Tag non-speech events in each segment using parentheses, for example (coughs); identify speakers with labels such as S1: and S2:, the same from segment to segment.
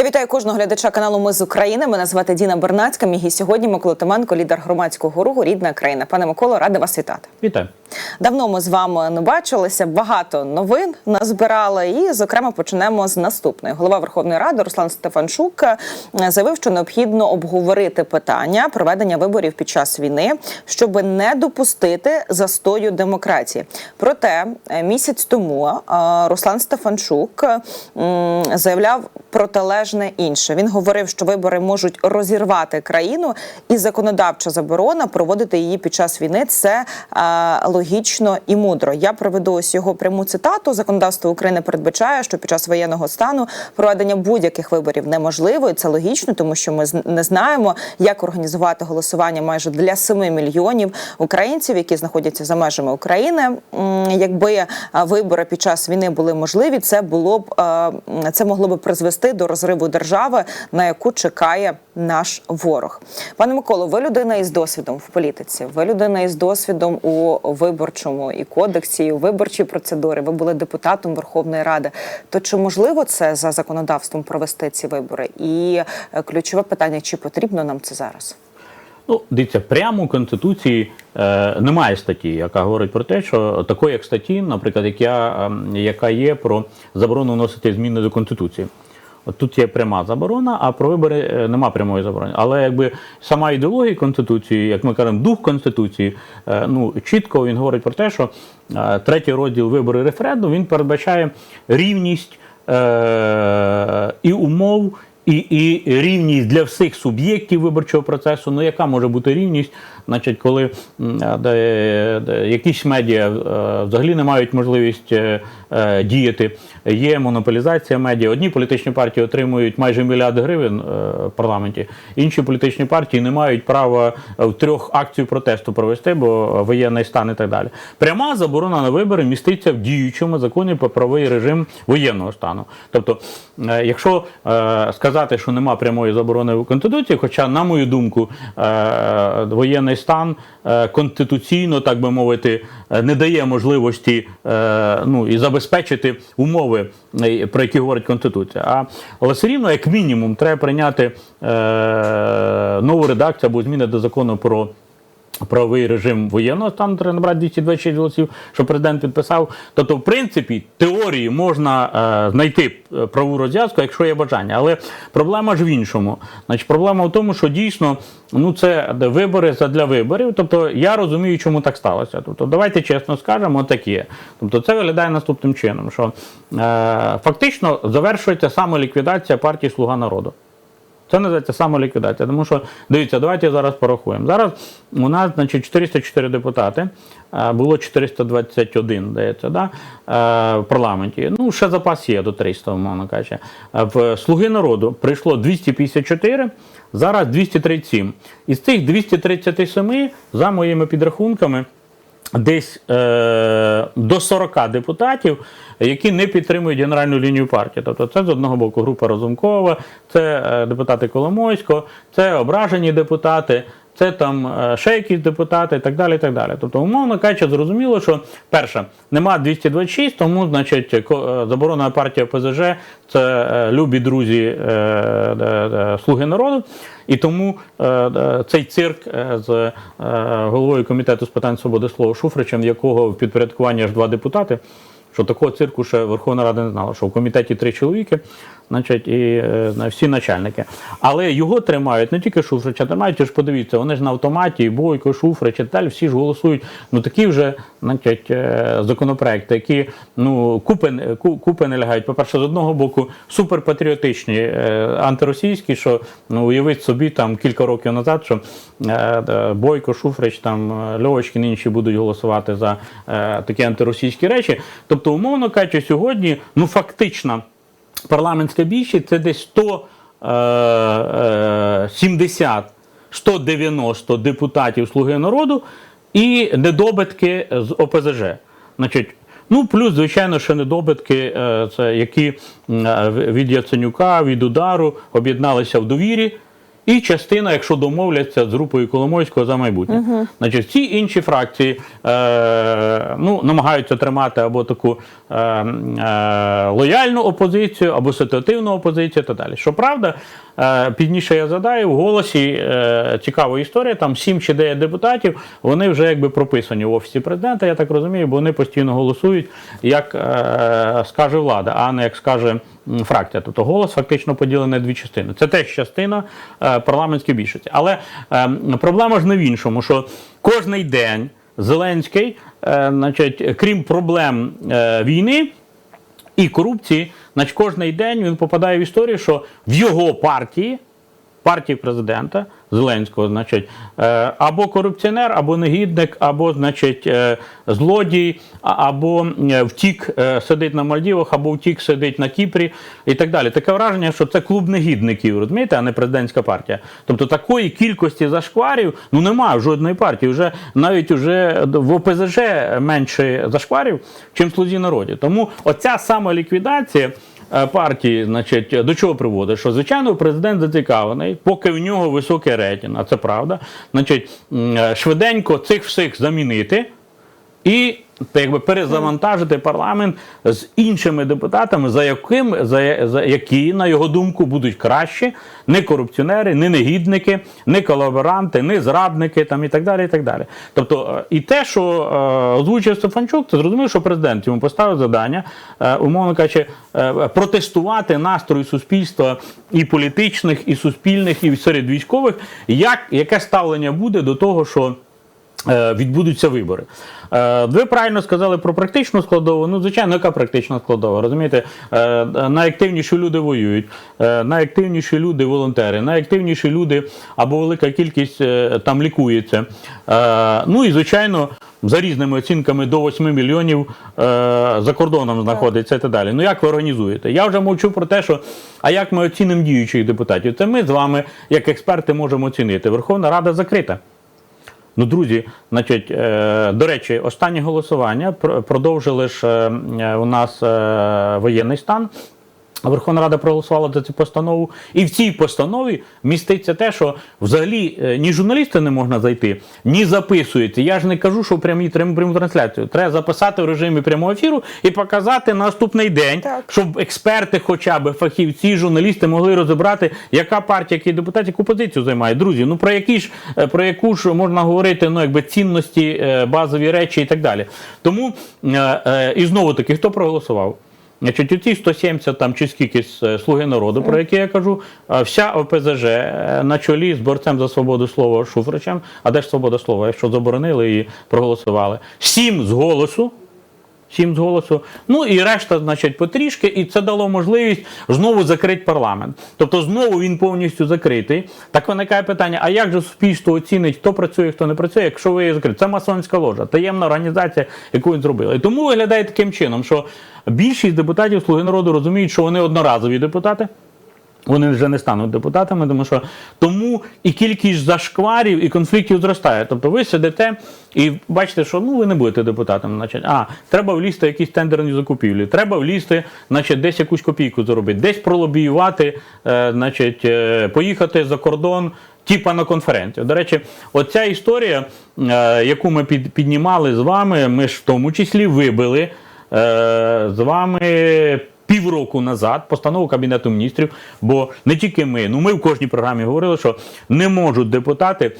S1: Я вітаю кожного глядача каналу Ми з України. Мене звати Діна Бернацька. Мій сьогодні Микола Томенко, лідер громадського руху Рідна країна. Пане Миколо, рада вас вітати.
S2: Вітаю.
S1: Давно ми з вами не бачилися. Багато новин назбирали. І, зокрема, почнемо з наступної. Голова Верховної Ради Руслан Стефанчук е, заявив, що необхідно обговорити питання проведення виборів під час війни, щоб не допустити застою демократії. Проте е, місяць тому е, Руслан Стефанчук заявляв протилежне інше. Він говорив, що вибори можуть розірвати країну, і законодавча заборона проводити її під час війни це е, логічно і мудро. Я приведу ось його пряму цитату. Законодавство України передбачає, що під час воєнного стану проведення будь-яких виборів неможливо, і це логічно, тому що ми не знаємо, як організувати голосування майже для 7 мільйонів українців, які знаходяться за межами України. Якби е, вибори під час війни були можливі, це було б е, це могло би призвести до розриву держави, на яку чекає наш ворог. Пане Миколо, ви людина із досвідом в політиці. Ви людина із досвідом у виборчому і кодексі, і виборчій процедурі. Ви були депутатом Верховної Ради. То чи можливо це за законодавством провести ці вибори? І е, ключове питання: чи потрібно нам це зараз?
S2: Ну, дивіться, прямо у Конституції е, немає статті, яка говорить про те, що такої як статті, наприклад, як я, ем, яка є про заборону вносити зміни до Конституції. От тут є пряма заборона, а про вибори е, нема прямої заборони. Але якби сама ідеологія Конституції, як ми кажемо, дух Конституції, е, ну чітко він говорить про те, що е, третій розділ вибори референдум він передбачає рівність е, і умов. І, і рівність для всіх суб'єктів виборчого процесу. Ну, яка може бути рівність? Значить, коли де, де якісь медіа е, взагалі не мають можливість е, е, діяти, є монополізація медіа. Одні політичні партії отримують майже мільярд гривень в парламенті, інші політичні партії не мають права в трьох акцію протесту провести, бо воєнний стан і так далі. Пряма заборона на вибори міститься в діючому законі про правовий режим воєнного стану. Тобто, якщо сказати, що нема прямої заборони в Конституції, хоча, на мою думку, е, воєнний стан е, конституційно, так би мовити, е, не дає можливості е, ну, і забезпечити умови, про які говорить Конституція. А, але все рівно, як мінімум, треба прийняти нову редакцію або зміни до закону про. Правовий режим воєнного стану треба набрати 226 голосів, що президент підписав. Тобто, в принципі, теорії можна е, знайти е, правову розв'язку, якщо є бажання. Але проблема ж в іншому. Значить, проблема в тому, що дійсно ну це вибори для виборів. Тобто я розумію, чому так сталося. Тобто, давайте чесно скажемо, таке. Тобто, це виглядає наступним чином, що е, фактично завершується самоліквідація партії Слуга народу. Це називається самоліквідація. Тому що, дивіться, давайте зараз порахуємо. Зараз у нас, значить, 404 депутати, е, було 421, здається, да, е, в парламенті. Ну, ще запас є до 300, умовно кажучи. В Слуги народу прийшло 254, зараз 237. Із цих 237, за моїми підрахунками, десь е, до 40 депутатів, які не підтримують генеральну лінію партії. Тобто це з одного боку група Разумкова, це е, депутати Коломойського, це ображені депутати. Це там е, ще якісь депутати і так далі. і так далі. Тобто, умовно кажучи, зрозуміло, що перше, нема 226, тому значить е, партія ПЗЖ це е, любі друзі Слуги народу. І тому цей цирк з головою комітету з питань свободи слова Шуфричем, якого в підпорядкуванні аж два депутати. Що такого цирку ще Верховна Рада не знала, що в комітеті три чоловіки, значить, і е, всі начальники. Але його тримають не тільки Шуфрича, тримають, ж подивіться, вони ж на автоматі, Бойко, Шуфрич і далі, всі ж голосують. Ну такі вже значить, е, законопроекти, які ну, купи, купи не лягають. По-перше, з одного боку, суперпатріотичні, е, антиросійські, що ну, уявіть собі там кілька років назад, що Бойко, Шуфрич, там Льовочкін інші будуть голосувати за такі антиросійські речі. Тобто, умовно кажучи, сьогодні ну фактично парламентська більшість це десь 100, е, е, 70, 190 депутатів Слуги народу і недобитки з ОПЗЖ. Значить, ну плюс, звичайно, ще недобитки, е, це які е, від Яценюка, від удару об'єдналися в довірі. І частина, якщо домовляться з групою Коломойського за майбутнє. Значить, всі інші фракції е, ну, намагаються тримати або таку е, е, лояльну опозицію, або ситуативну опозицію і так далі. Щоправда, е, пізніше я задаю, в голосі е, цікава історія, там 7 чи 9 депутатів, вони вже якби прописані в Офісі президента, я так розумію, бо вони постійно голосують, як е, скаже влада, а не як скаже фракція. Тобто голос фактично поділений на дві частини. Це теж частина е, парламентської більшості. Але е, проблема ж не в іншому, що кожний день Зеленський, е, значить, крім проблем е, війни і корупції, значить, кожний день він попадає в історію, що в його партії, партії президента Зеленського, значить, е, або корупціонер, або негідник, або, значить, е, злодій, або е, втік сидить на Мальдівах, або втік сидить на Кіпрі і так далі. Таке враження, що це клуб негідників, розумієте, а не президентська партія. Тобто такої кількості зашкварів ну немає в жодної партії. Вже навіть уже в ОПЗЖ менше зашкварів, чим в слузі народі. Тому оця сама ліквідація партії, значить, до чого приводить? Що звичайно президент зацікавлений, поки в нього високий рейтинг, а це правда. Значить, е, швиденько цих всіх замінити і якби перезавантажити парламент з іншими депутатами, за яким за, за які, на його думку, будуть кращі, не корупціонери, не негідники, не колаборанти, не зрадники там і так далі. І так далі. Тобто, е, і те, що е, озвучив Стефанчук, це зрозуміло, що президент йому поставив завдання, е, умовно кажучи, е, протестувати настрої суспільства і політичних, і суспільних, і серед військових, як яке ставлення буде до того, що. Е, Відбудуться вибори. Е, Ви правильно сказали про практичну складову. Ну, звичайно, яка практична складова? Розумієте, Е, найактивніші люди воюють, найактивніші люди волонтери, найактивніші люди або велика кількість там лікується. Ну і звичайно, за різними оцінками до 8 мільйонів за кордоном знаходиться і так далі. Ну як ви організуєте? Я вже мовчу про те, що а як ми оцінимо діючих депутатів? Це ми з вами, як експерти, можемо оцінити. Верховна Рада закрита. Ну, друзі, значить, е, до речі, останнє голосування пр- продовжили ж е, у нас е, воєнний стан. Верховна Рада проголосувала за цю постанову, і в цій постанові міститься те, що взагалі е, ні журналісти не можна зайти, ні записується. Я ж не кажу, що в прямій пряму, трансляцію. Треба записати в режимі прямого ефіру і показати на наступний день,
S1: Так.
S2: щоб експерти, хоча б фахівці, журналісти могли розібрати, яка партія, який депутат, яку позицію займає. Друзі, ну про які ж е, про яку ж можна говорити ну якби цінності, е, базові речі і так далі. Тому і знову таки, хто проголосував? Значить, оці 170 там чи скільки е, слуги народу, про які я кажу, е, вся ОПЗЖ е, на чолі з борцем за свободу слова Шуфричем, а де ж свобода слова, якщо заборонили і проголосували. Сім з голосу. Сім з голосу. Ну і решта, значить, потрішки, і це дало можливість знову закрити парламент. Тобто знову він повністю закритий. Так виникає питання: а як же суспільство оцінить, хто працює, хто не працює, якщо ви її закриті? Це масонська ложа, таємна організація, яку він зробили. І тому виглядає таким чином, що більшість депутатів Слуги народу розуміють, що вони одноразові депутати. Вони вже не стануть депутатами, тому що тому і кількість зашкварів і конфліктів зростає. Тобто ви сидите і бачите, що ну ви не будете депутатом. Значить, а треба влізти в якісь тендерні закупівлі, треба влізти, значить, десь якусь копійку заробити, десь пролобіювати, е, значить, е, поїхати за кордон. Типа на конференцію. До речі, оця історія, е, яку ми під, піднімали з вами, ми ж в тому числі вибили е, з вами півроку назад постанову Кабінету міністрів, бо не тільки ми, ну ми в кожній програмі говорили, що не можуть депутати.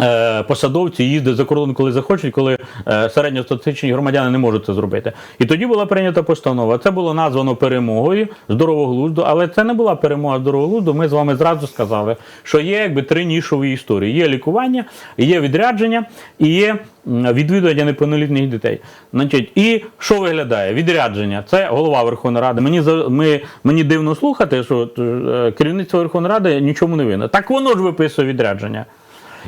S2: Е, Посадовці їздять за кордон, коли захочуть, коли е, середньостатистичні громадяни не можуть це зробити. І тоді була прийнята постанова. Це було названо перемогою здорового глузду, але це не була перемога здорового глузду. Ми з вами зразу сказали, що є якби три нішові історії: є лікування, є відрядження і є відвідування неповнолітніх дітей. Значить, і що виглядає? Відрядження це голова Верховної Ради. Мені за- ми, мені дивно слухати, що е, керівництво Верховної Ради нічому не винне. Так воно ж виписує відрядження.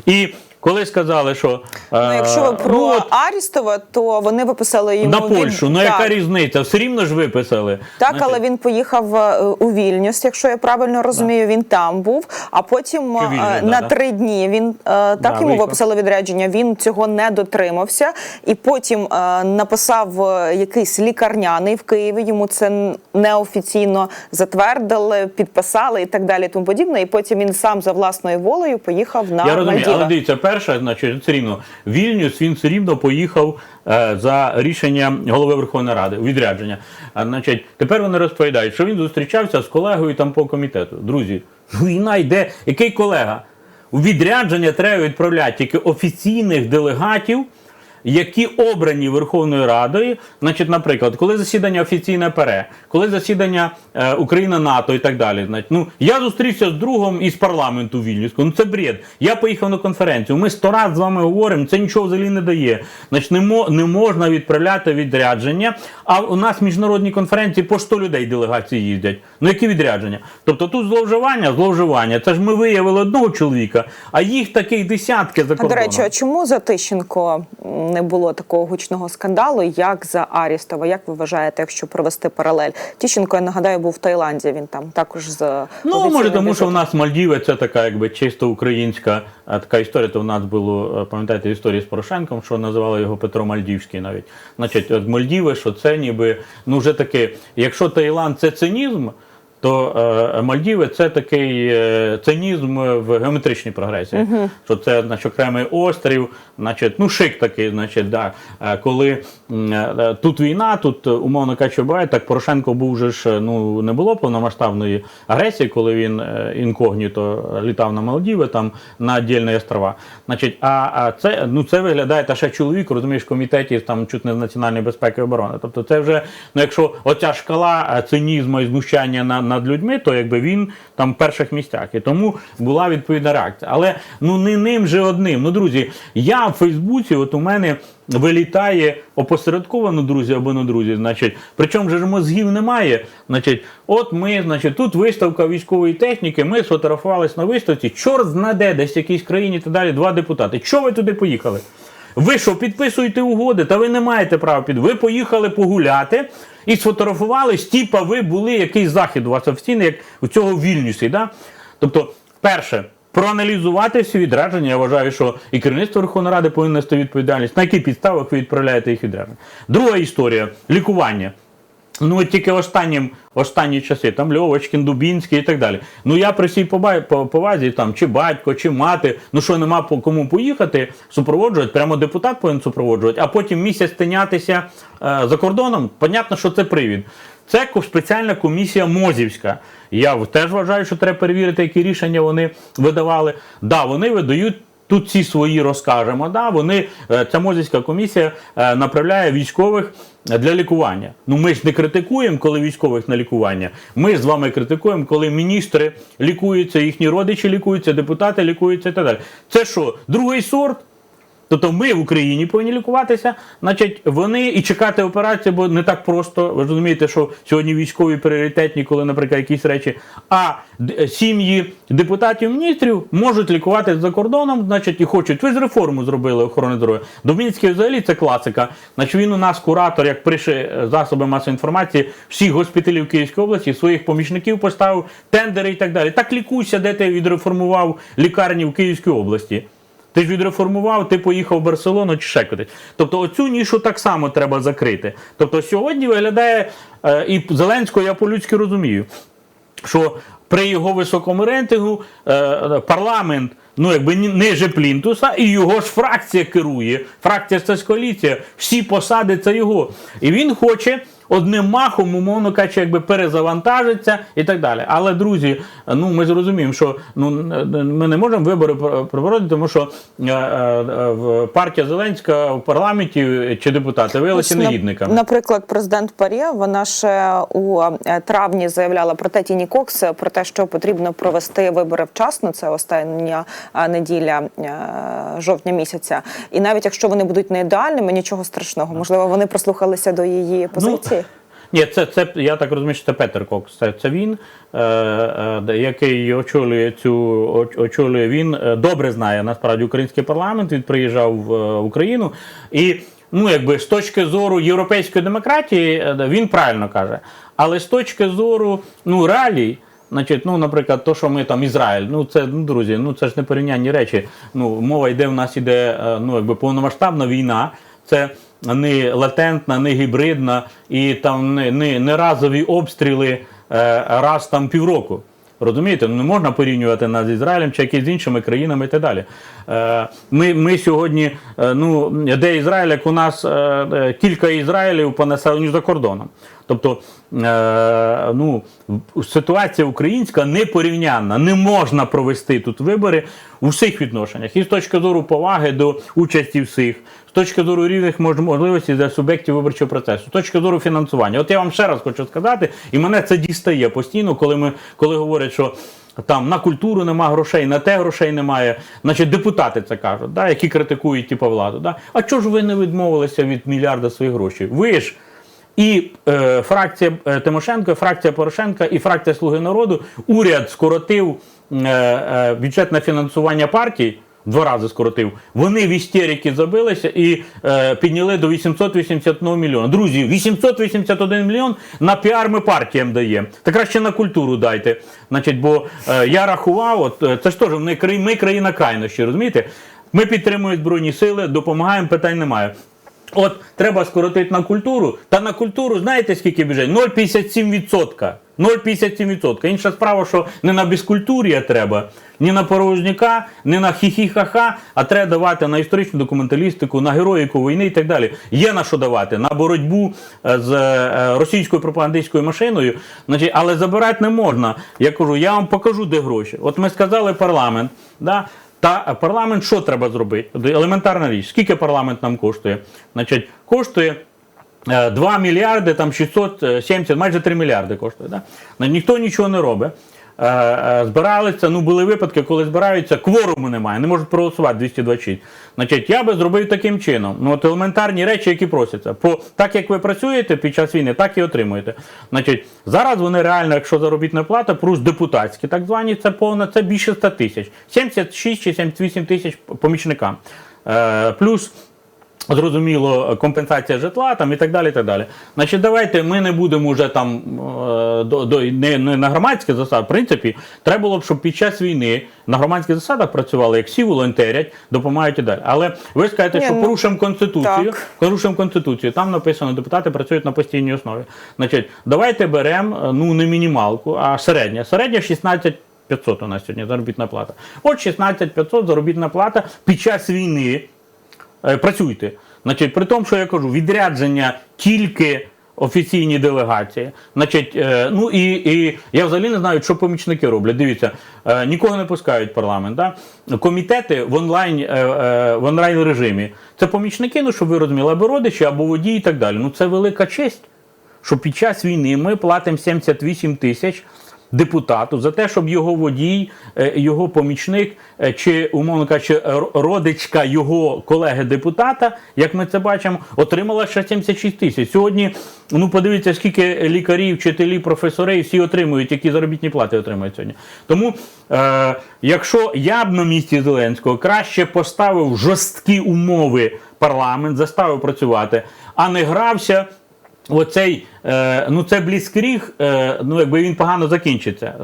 S2: І коли сказали, що
S1: Ну,
S2: е,
S1: якщо ви про
S2: ну, от,
S1: Арістова, то вони виписали йому
S2: на
S1: від-
S2: Польщу, ну
S1: Так.
S2: яка різниця? Все рівно ж виписали.
S1: Так,
S2: Знаєте,
S1: але він поїхав е, у Вільнюс, якщо я правильно розумію, він там був. А потім
S2: Чи
S1: е,
S2: да,
S1: на
S2: да.
S1: три дні він так
S2: Да,
S1: йому виписали відрядження. Він цього не дотримався, і потім написав якийсь лікарняний в Києві. Йому це неофіційно затвердили, підписали і так далі. Тому подібне. І потім він сам за власною волею поїхав на
S2: Я розумію,
S1: Мальдіви.
S2: але дивіться, перше, значить, все рівно Вільнюс він все рівно поїхав е, за рішенням голови Верховної Ради у відрядження. А, значить, тепер вони розповідають, що він зустрічався з колегою там по комітету. Друзі, війна йде. Який колега? У відрядження треба відправляти тільки офіційних делегатів. Які обрані Верховною Радою, значить, наприклад, коли засідання офіційне ПРЕ, коли засідання е, Україна НАТО і так далі. Значить, ну я зустрівся з другом із парламенту Вільнюського. Ну це бред. Я поїхав на конференцію. Ми сто раз з вами говоримо, це нічого взагалі не дає. Значить, не, мо, не можна відправляти відрядження. А у нас міжнародні конференції по 100 людей делегації їздять. Ну які відрядження? Тобто тут зловживання, зловживання. Це ж ми виявили одного чоловіка, а їх таких десятки за
S1: А,
S2: кордоном.
S1: до речі, а чому за Тищенко м, не було такого гучного скандалу, як за Арістова? Як ви вважаєте, якщо провести паралель? Тищенко, я нагадаю, був в Таїланді. Він там також з
S2: Ну, може, тому що в нас Мальдіви це така якби чисто українська така історія. То в нас було, е, пам'ятаєте, історія з Порошенком, що називали його Петро Мальдівський навіть. Значить, от Мальдіви, що це ніби, ну вже таке, якщо Таїланд це цинізм, то е, Мальдіви це такий е, цинізм в геометричній прогресії. Що це значить, окремий острів, значить, ну шик такий, значить, да. Е, коли е, тут війна, тут умовно кажучи, буває, так Порошенко був же ж, ну не було повномасштабної агресії, коли він інкогніто літав на Малдіви, там на віддільні острова. Значить, а, а це, ну, це виглядає та ще чоловік, розумієш, в комітеті там чуть не з національної безпеки і оборони. Тобто, це вже, ну якщо оця шкала цинізму і знущання на, над людьми, то якби він там в перших місцях. І тому була відповідна реакція. Але ну не ним же одним. Ну, друзі, я в Фейсбуці, от у мене вилітає опосередковано друзі або не друзі. Значить, причому ж мозгів немає. Значить, от ми, значить, тут виставка військової техніки. Ми сфотографувались на виставці. Чорт знаде, десь в якійсь країні і так далі. Два депутати. Чого ви туди поїхали? Ви що, підписуєте угоди? Та ви не маєте права під. Ви поїхали погуляти і сфотографувались, типа ви були якийсь захід у вас офіційний, як у цього Вільнюсі. Да? Тобто, перше, проаналізувати всі відрядження. Я вважаю, що і керівництво Верховної Ради повинно нести відповідальність, на яких підставах ви відправляєте їх відрядження. Друга історія лікування. Ну, тільки останнім, останні часи, там Льовочкін, Дубінський і так далі. Ну я при всій повазі, там, чи батько, чи мати, ну що нема по кому поїхати, супроводжувати, прямо депутат повинен супроводжувати, а потім місяць тинятися е, за кордоном, понятно, що це привід. Це спеціальна комісія Мозівська. Я теж вважаю, що треба перевірити, які рішення вони видавали. Да, вони видають Тут ці свої розкажемо. Да, вони, е, ця Мозівська комісія е, направляє військових для лікування. Ну ми ж не критикуємо, коли військових на лікування. Ми з вами критикуємо, коли міністри лікуються, їхні родичі лікуються, депутати лікуються і так далі. Це що, другий сорт? Тобто ми в Україні повинні лікуватися, значить, вони і чекати операції, бо не так просто. Ви розумієте, що сьогодні військові пріоритетні, коли, наприклад, якісь речі. А д- сім'ї депутатів міністрів можуть лікуватися за кордоном, значить, і хочуть. Ви ж реформу зробили охорони здоров'я. Дубінський взагалі це класика. Значить, він у нас куратор, як пише е, засоби масової інформації, всіх госпіталів Київської області, своїх помічників поставив, тендери і так далі. Так лікуйся, де ти відреформував лікарні в Київській області. Ти ж відреформував, ти поїхав в Барселону чи ще кудись. Тобто оцю нішу так само треба закрити. Тобто сьогодні виглядає, е, і Зеленського я по-людськи розумію, що при його високому рейтингу е, парламент, ну якби ниже плінтуса, і його ж фракція керує. Фракція це коаліція, всі посади це його. І він хоче. Одним махом, умовно кажучи, якби перезавантажиться і так далі. Але, друзі, ну ми зрозуміємо, що ну ми не можемо вибори пр- проводити, тому що е, е, партія Зеленська в парламенті чи депутати виявилися негідниками.
S1: Наприклад, президент Парє, вона ще у е, травні заявляла про те Тіні Кокс, про те, що потрібно провести вибори вчасно. Це остання е, неділя е, жовтня місяця. І навіть якщо вони будуть не ідеальними, нічого страшного. Можливо, вони прислухалися до її позиції.
S2: Ні, це, це я так розумію, що це Петер Кокс. Це, це він, е, е, який очолює цю очолює. Він е, добре знає насправді український парламент. Він приїжджав в е, Україну і. Ну, якби з точки зору європейської демократії, е, він правильно каже. Але з точки зору ну, реалій, значить, ну, наприклад, то, що ми там Ізраїль, ну це ну, друзі, ну це ж не порівнянні речі. Ну, мова йде, в нас іде ну, якби повномасштабна війна. Це не латентна, не гібридна і там не, не, не разові обстріли е, раз там півроку. Розумієте, ну не можна порівнювати нас з Ізраїлем чи якимись іншими країнами і так далі. Е, Ми, ми сьогодні, е, ну, де Ізраїль, як у нас е, кілька Ізраїлів по населенню за кордоном. Тобто ну, ситуація українська непорівнянна. Не можна провести тут вибори у всіх відношеннях. І з точки зору поваги до участі всіх, з точки зору рівних мож- можливостей для суб'єктів виборчого процесу, з точки зору фінансування. От я вам ще раз хочу сказати, і мене це дістає постійно, коли ми коли говорять, що. Там на культуру нема грошей, на те грошей немає. Значить, депутати це кажуть, да, які критикують типу, владу. Да? А чого ж ви не відмовилися від мільярда своїх грошей? Ви ж і е, фракція е, Тимошенко, фракція Порошенка і фракція Слуги народу уряд скоротив е, е, бюджетне фінансування партій. Два рази скоротив. Вони в істерики забилися і е, підняли до 881 мільйона. Друзі, 881 мільйон на піар ми партіям даємо. Та краще на культуру дайте. Значить, бо е, я рахував, от е, це ж теж ми країна крайнощі, розумієте? Ми підтримуємо збройні сили, допомагаємо, питань немає. От треба скоротити на культуру. Та на культуру знаєте скільки бюджет? 0,57%. 0,57%. Інша справа, що не на безкультур'я треба, ні на порожняка, ні на хі-хі-ха-ха, а треба давати на історичну документалістику, на героїку війни і так далі. Є на що давати, на боротьбу е, з е, російською пропагандистською машиною. Значить, але забирати не можна. Я кажу, я вам покажу, де гроші. От ми сказали парламент. Да? Та парламент що треба зробити? Елементарна річ. Скільки парламент нам коштує? Значить, коштує е, 2 мільярди, там 670, майже 3 мільярди коштує. Да? Ну, Ніхто нічого не робить. Е, е, Збиралися, ну були випадки, коли збираються, кворуму немає, не можуть проголосувати 226. Значить, я би зробив таким чином. Ну, от елементарні речі, які просяться. По, так як ви працюєте під час війни, так і отримуєте. Значить, зараз вони реально, якщо заробітна плата, плюс депутатські, так звані, це повна, це більше 100 тисяч. 76 чи 78 тисяч помічникам. Е, плюс Зрозуміло, компенсація житла там і так далі. і так далі. Значить, давайте ми не будемо вже там е, до, до, не, не на громадських засадах. В принципі, треба було б, щоб під час війни на громадських засадах працювали, як всі волонтерять, допомагають і далі. Але ви скажете,
S1: Ні,
S2: що
S1: ну,
S2: порушимо конституцію.
S1: так.
S2: Порушимо конституцію. Там написано, депутати працюють на постійній основі. Значить, давайте беремо ну не мінімалку, а середня. Середня 16 500 у нас сьогодні заробітна плата. От 16 500 заробітна плата під час війни е, працюйте. Значить, при тому, що я кажу, відрядження тільки офіційні делегації. Значить, е, ну і, і я взагалі не знаю, що помічники роблять. Дивіться, е, нікого не пускають в парламент. Да? Комітети в онлайн, е, е, в онлайн режимі. Це помічники, ну щоб ви розуміли, або родичі, або водії і так далі. Ну це велика честь, що під час війни ми платимо 78 тисяч депутату за те, щоб його водій, е, його помічник е, чи, умовно кажучи, родичка його колеги-депутата, як ми це бачимо, отримала ще 76 тисяч. Сьогодні, ну подивіться, скільки лікарів, вчителів, професорів всі отримують, які заробітні плати отримують сьогодні. Тому, е, якщо я б на місці Зеленського краще поставив жорсткі умови парламент, заставив працювати, а не грався. Оцей, ну це бліскріг, е, ну якби він погано закінчиться.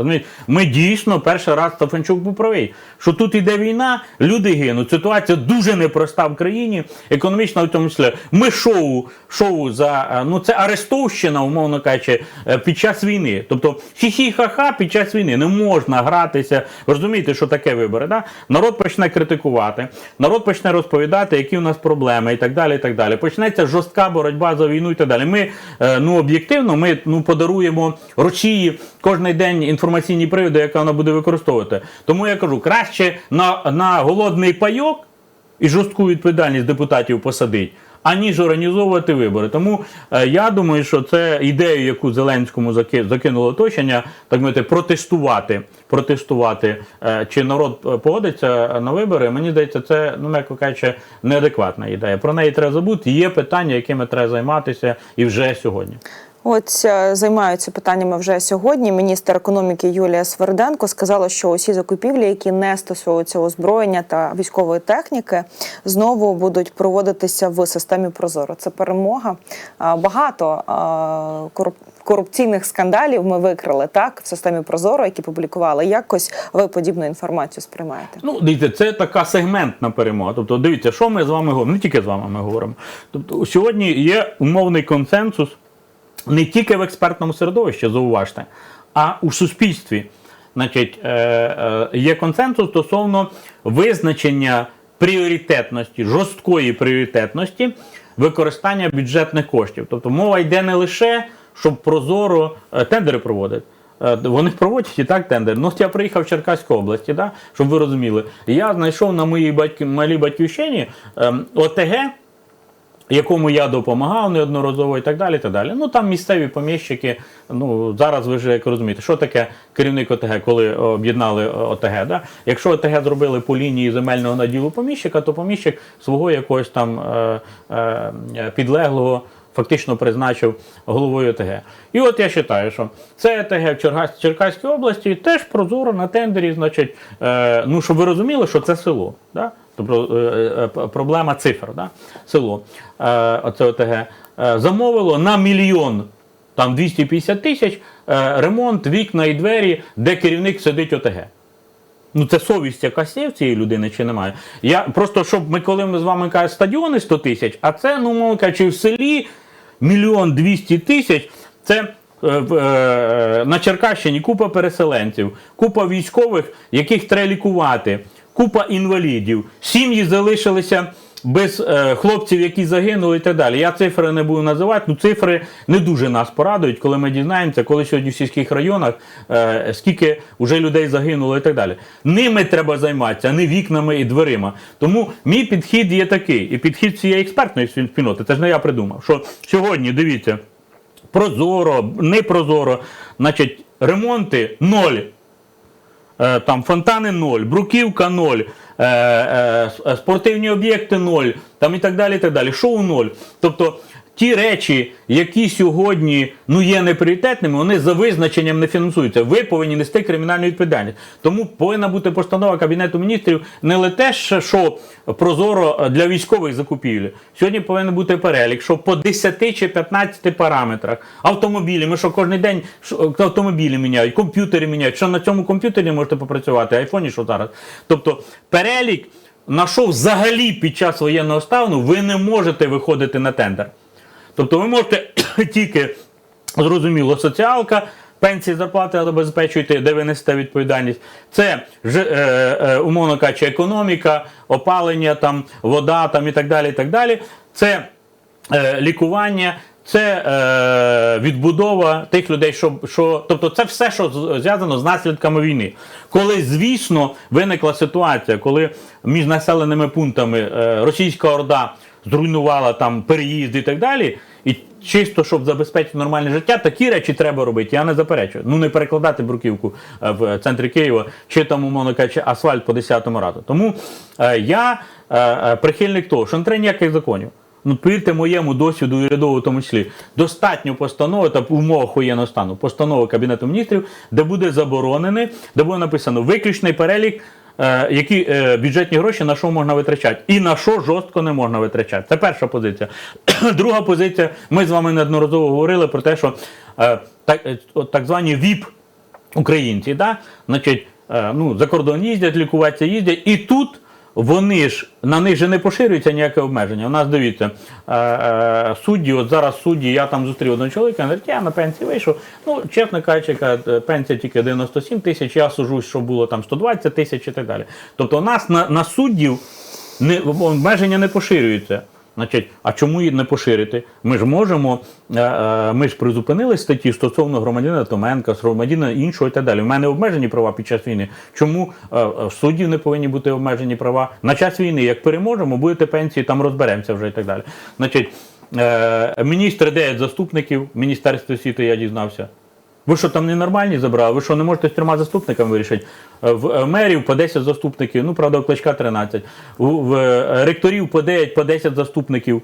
S2: Ми дійсно перший раз Стефанчук був правий, що тут іде війна, люди гинуть. Ситуація дуже непроста в країні, економічна в тому числі. Ми шоу, шоу за е, ну це арестовщина, умовно кажучи, е, під час війни. Тобто хі-хі-ха-ха під час війни не можна гратися. Розумієте, що таке вибори? Да? Народ почне критикувати, народ почне розповідати, які у нас проблеми і так далі. і так далі. Почнеться жорстка боротьба за війну і так далі. Ми е, ну об'єктивно ми ну подаруємо рочії кожен день інформаційні приводи, яка вона буде використовувати. Тому я кажу, краще на, на голодний пайок і жорстку відповідальність депутатів посадить. Аніж організовувати вибори. Тому е, я думаю, що це ідею, яку Зеленському заки- закинуло оточення, так мовити, протестувати, протестувати, е, чи народ е, погодиться на вибори. Мені здається, це, ну м'яко кажучи, неадекватна ідея. Про неї треба забути. Є питання, якими треба займатися і вже сьогодні.
S1: От е, займаються питаннями вже сьогодні. Міністр економіки Юлія Сверденко сказала, що усі закупівлі, які не стосуються озброєння та військової техніки, знову будуть проводитися в системі Прозоро. Це перемога. Багато корупційних скандалів ми викрили так в системі Прозоро, які публікували. Якось ви подібну інформацію сприймаєте?
S2: Ну, дивіться, це така сегментна перемога. Тобто, дивіться, що ми з вами говоримо, не тільки з вами ми говоримо. Тобто, сьогодні є умовний консенсус не тільки в експертному середовищі, зауважте, а у суспільстві. Значить, е, е, є консенсус стосовно визначення пріоритетності, жорсткої пріоритетності використання бюджетних коштів. Тобто мова йде не лише, щоб прозоро е, тендери проводити. Е, Вони проводять і так тендер. Ну, я приїхав в Черкаську області, да, щоб ви розуміли. Я знайшов на моїй батьки, малій батьківщині ем, ОТГ, якому я допомагав неодноразово і так далі. так далі. Ну там місцеві поміщики. Ну зараз ви вже як розумієте, що таке керівник ОТГ, коли об'єднали ОТГ. Да? Якщо ОТГ зробили по лінії земельного наділу поміщика, то поміщик свого якогось там е, е, підлеглого. Фактично призначив головою ОТГ. І от я вважаю, що це ОТГ в Черкас- Черкаській області теж прозоро на тендері, значить, е, ну щоб ви розуміли, що це село. Да? Тобто е, е, проблема цифр, да? село, е, оце ОТГ, замовило на мільйон там 250 тисяч ремонт, вікна і двері, де керівник сидить ОТГ. Ну, це совість якась є в цієї людини чи немає. Я просто щоб ми, коли ми з вами кажемо стадіони 100 тисяч, а це, ну мовно кажучи, в селі мільйон 200 тисяч. Це е, е, на Черкащині купа переселенців, купа військових, яких треба лікувати, купа інвалідів. Сім'ї залишилися без е, хлопців, які загинули і так далі. Я цифри не буду називати, ну цифри не дуже нас порадують, коли ми дізнаємося, коли сьогодні в сільських районах е, скільки вже людей загинуло і так далі. Ними треба займатися, а не вікнами і дверима. Тому мій підхід є такий, і підхід цієї експертної спільноти, це ж не я придумав. Що сьогодні дивіться, прозоро, не прозоро, значить, ремонти ноль. Е, Там фонтани 0, бруківка 0, е, е, спортивні об'єкти 0, там і так далі. і так далі. Шоу 0. Тобто ті речі, які сьогодні ну, є непріоритетними, вони за визначенням не фінансуються. Ви повинні нести кримінальну відповідальність. Тому повинна бути постанова Кабінету міністрів не лише що- прозоро для військових закупівель. Сьогодні повинен бути перелік, що по 10 чи 15 параметрах автомобілі, ми що кожен день автомобілі міняють, комп'ютери міняють. Що на цьому комп'ютері можете попрацювати, айфоні що зараз. Тобто перелік, на що взагалі під час воєнного стану ви не можете виходити на тендер. Тобто ви можете (clears throat) тільки зрозуміло, соціалка, пенсії, зарплати забезпечуєте, де ви несете відповідальність. Це ж, е, е, умовно кажучи, економіка, опалення, там, вода там, і так далі. і так далі. Це е, лікування. Це е, відбудова тих людей, що, що тобто це все, що зв'язано з наслідками війни. Коли, звісно, виникла ситуація, коли між населеними пунктами е, російська орда зруйнувала там переїзди і так далі. І чисто, щоб забезпечити нормальне життя, такі речі треба робити. Я не заперечую. Ну не перекладати бруківку е, в центрі Києва, чи там, умовно кажучи, асфальт по 10-му разу. Тому е, я е, е, прихильник того, що не треба ніяких законів. Ну, повірте моєму досвіду урядову тому числі, достатньо постанови та умовах воєнного стану, постанови Кабінету міністрів, де буде заборонений, де буде написано виключний перелік, які е, бюджетні гроші на що можна витрачати, і на що жорстко не можна витрачати. Це перша позиція. (clears throat) Друга позиція. Ми з вами неодноразово говорили про те, що е, так, е, так звані ВІП українці, да? значить, е, ну, за кордон їздять, лікуватися їздять, і тут вони ж на них же не поширюється ніяке обмеження. У нас дивіться, е, е, судді, от зараз судді, я там зустрів одного чоловіка, він говорить, я на пенсії вийшов. Ну, чесно кажучи, е, пенсія тільки 97 тисяч, я сужусь, що було там 120 тисяч і так далі. Тобто у нас на, на суддів не, обмеження не поширюються. Значить, а чому її не поширити? Ми ж можемо, е, е, ми ж призупинили статті стосовно громадянина Томенка, громадянина іншого і так далі. У мене обмежені права під час війни. Чому е, суддів не повинні бути обмежені права? На час війни, як переможемо, будете пенсії, там розберемося вже і так далі. Значить, міністри 9 заступників в Міністерстві освіти я дізнався. Ви що там ненормальні забрали? Ви що не можете з трьома заступниками вирішити? Е, В е, мерів по 10 заступників, ну правда, у кличка 13. У в е, ректорів по 9, по 10 заступників.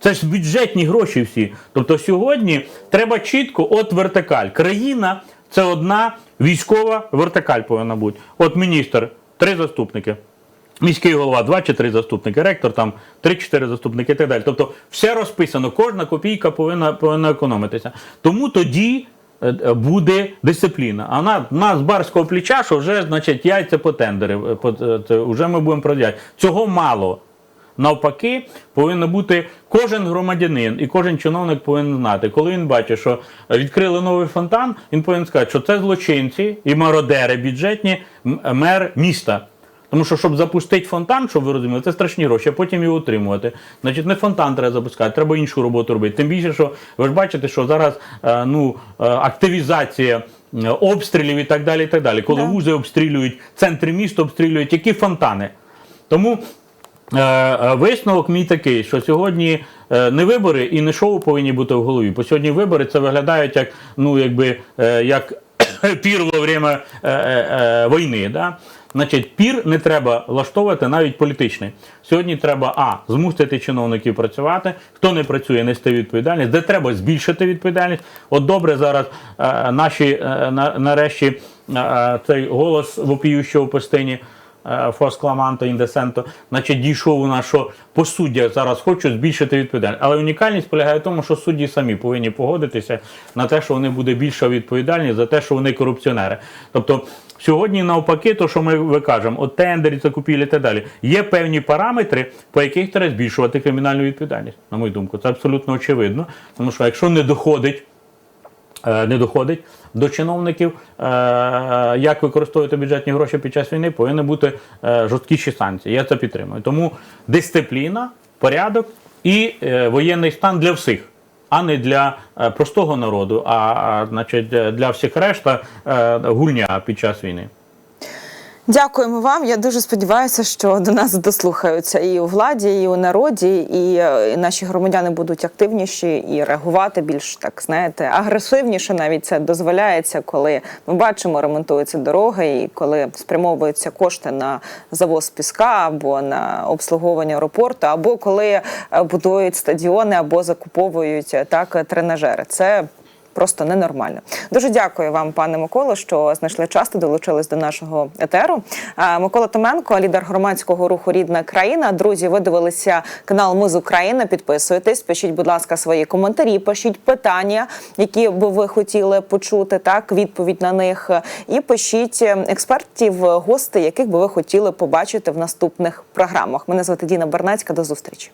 S2: Це ж бюджетні гроші всі. Тобто сьогодні треба чітко, от вертикаль. Країна це одна військова вертикаль повинна бути. От міністр, три заступники. Міський голова, два чи три заступники, ректор там три-чотири заступники і так далі. Тобто все розписано, кожна копійка повинна, повинна економитися. Тому тоді буде дисципліна. А на, на з барського плеча, що вже значить яйця по тендери, е, по, е, це, вже ми будемо продавати. Цього мало. Навпаки, повинен бути кожен громадянин і кожен чиновник повинен знати, коли він бачить, що відкрили новий фонтан, він повинен сказати, що це злочинці і мародери бюджетні мер міста. Тому що, щоб запустити фонтан, щоб ви розуміли, це страшні гроші, а потім його утримувати. Значить, не фонтан треба запускати, треба іншу роботу робити. Тим більше, що ви ж бачите, що зараз е, ну, е, активізація е, обстрілів і так далі. і так далі. Коли
S1: Да.
S2: вузи обстрілюють, центри міста обстрілюють, які фонтани. Тому е, висновок мій такий, що сьогодні не вибори і не шоу повинні бути в голові. Бо сьогодні вибори це виглядають як, ну, якби, е, як (coughs) пір во время е, е, війни. Да? Значить, пір не треба влаштовувати навіть політичний. Сьогодні треба а змусити чиновників працювати. Хто не працює, нести відповідальність, де треба збільшити відповідальність. От добре зараз е, наші е, на, нарешті е, е, цей голос вопіющого в пустині. Фос Кламанто Індесенто, значить, дійшов у нас, що по суддях зараз хочуть збільшити відповідальність. Але унікальність полягає в тому, що судді самі повинні погодитися на те, що вони буде більша відповідальність за те, що вони корупціонери. Тобто сьогодні, навпаки, то, що ми ви кажемо, от тендері, закупівлі і так далі, є певні параметри, по яких треба збільшувати кримінальну відповідальність. На мою думку, це абсолютно очевидно. Тому що якщо не доходить е, не доходить до чиновників, е, як використовувати бюджетні гроші під час війни, повинні бути е, жорсткіші санкції. Я це підтримую. Тому дисципліна, порядок і воєнний стан для всіх. А не для е, простого народу, а, значить, для всіх решта е, гульня під час війни.
S1: Дякуємо вам. Я дуже сподіваюся, що до нас дослухаються і у владі, і у народі, і, е, наші громадяни будуть активніші і реагувати більш так, знаєте, агресивніше. Навіть це дозволяється, коли ми бачимо, ремонтуються дороги, і коли спрямовуються кошти на завоз піска або на обслуговування аеропорту, або коли е, будують стадіони, або закуповують е, так тренажери. Це Просто ненормально. Дуже дякую вам, пане Миколо, що знайшли час та долучились до нашого етеру. Микола Томенко, лідер громадського руху Рідна країна. Друзі, ви дивилися канал Ми з України. Підписуйтесь, пишіть, будь ласка, свої коментарі, пишіть питання, які би ви хотіли почути, так відповідь на них. І пишіть е, експертів, гостей, яких би ви хотіли побачити в наступних програмах. Мене звати Діна Бернацька. До зустрічі.